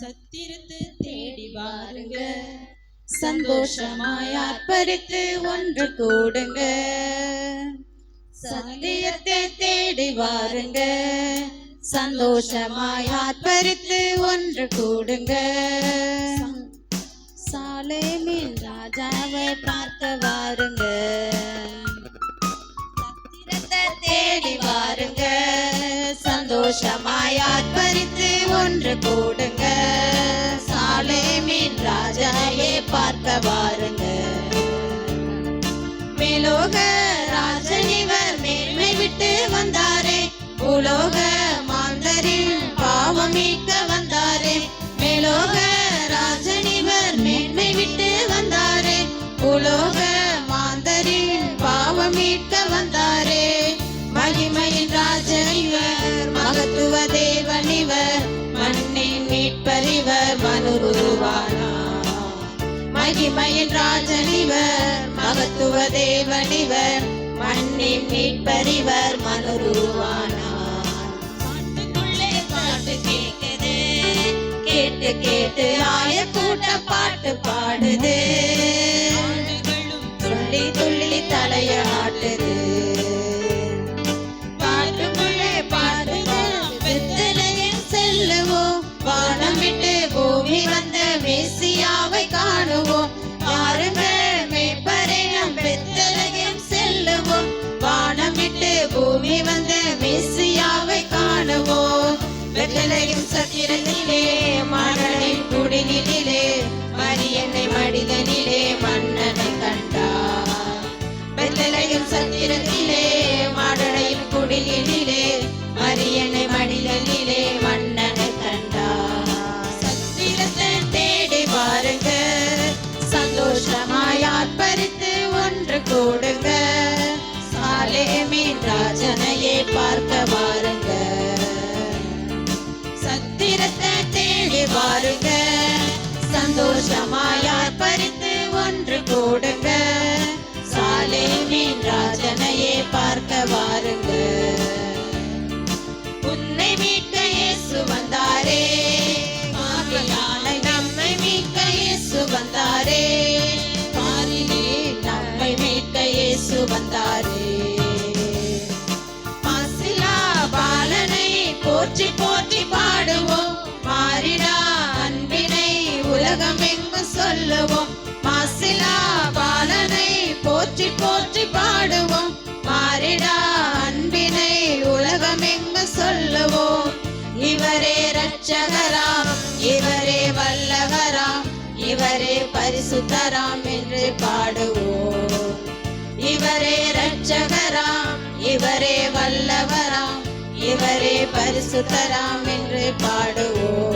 சத்திரத்து தேடி வாருங்க. சந்தோஷமாய் அர்ப்பரித்து ஒன்று கூடுங்க. சத்தியத்தை தேடி வாருங்க. சந்தோஷமாய் ஆர்ப்பரித்து ஒன்று கூடுங்க. சாலேமின் ராஜாவை பார்க்க வாருங்க. சத்திரத்தை தேடி வாருங்க. சந்தோஷமாய் ஆர்ப்பரித்து ஒன்று கூடுங்க சாலேமின் ராஜாயே பார்க்க வாருங்க. மேலோக ராஜனிவர் மேன்மை விட்டு வந்தாரே. உலோக மாந்தரின் பாவம் மீட்க வந்தாரே. மேலோக ராஜனிவர் மேன்மை விட்டு வந்தாரே. உலோக மாந்தரின் பாவம் மீட்க வந்தாரே. மகிமையின் ராஜனிவர் மகத்துவ தேவனிவர் மீட்பரிவர் மனுருவானார் மகிமையின் ராஜனிவர் மகத்துவ தேவனிவர் மண்ணின் மீட்பரிவர் மனுருவானார் காட்டுக்குள்ளே பாட்டு கேட்குது கேட்டு கேட்டு ஆய கூட்ட பாட்டு பாடுது. காணுவோம் சத்திரத்திலே மாடலின் குடிலிலே மரியனை மடிதனிலே மன்னனை கண்டார். வெள்ளலையும் சத்திரத்திலே மாடலையும் குடிலிலே மரியனை மடிதனிலே மன்னனை கண்டார். சத்திரத்தை தேடி பாருங்க சந்தோஷமாய் ஆர்ப்பரித்து ஒன்று கூடுங்க. சாலே மீன் ராஜனையே பார்க்க சந்தோஷமாய் ஆர்ப்பரித்து ஒன்று கூடுங்க சாலேமின் ராஜனையே பார்க்க வாருங்க உன்னை மீட்க இயேசு வந்தார். வல்லவராம் இவரே பரிசுத்தராம் என்று பாடுவோம். இவரே ரட்சகராம் இவரே வல்லவராம் இவரே பரிசுத்தராம் என்று பாடுவோம்.